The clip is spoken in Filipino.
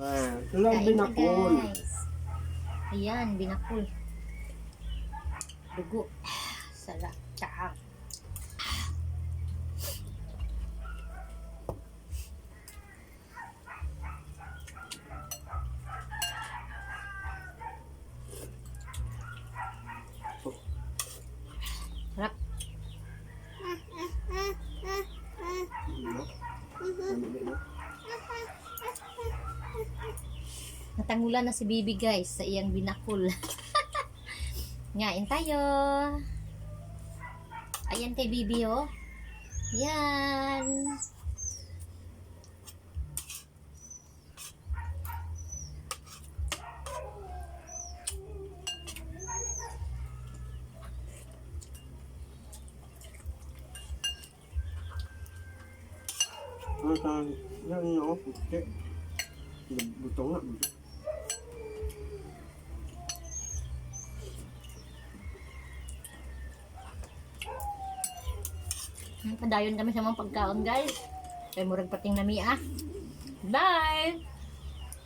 Ah, ito lang Kain na, binakol. guys. Ayan, binakul. Dugo. Sarap. Tsaka. Sarap. Ano? Mamili na. Natangulan na si Bibi guys sa iyang binakul. Ngain tayo. Ayan kay Bibi oh. Yan. Ano sa... Yan yun ako. Buto nga, buto. Padayon kami sa mga pagkaon guys. Kaya murag pating nami ah. Bye!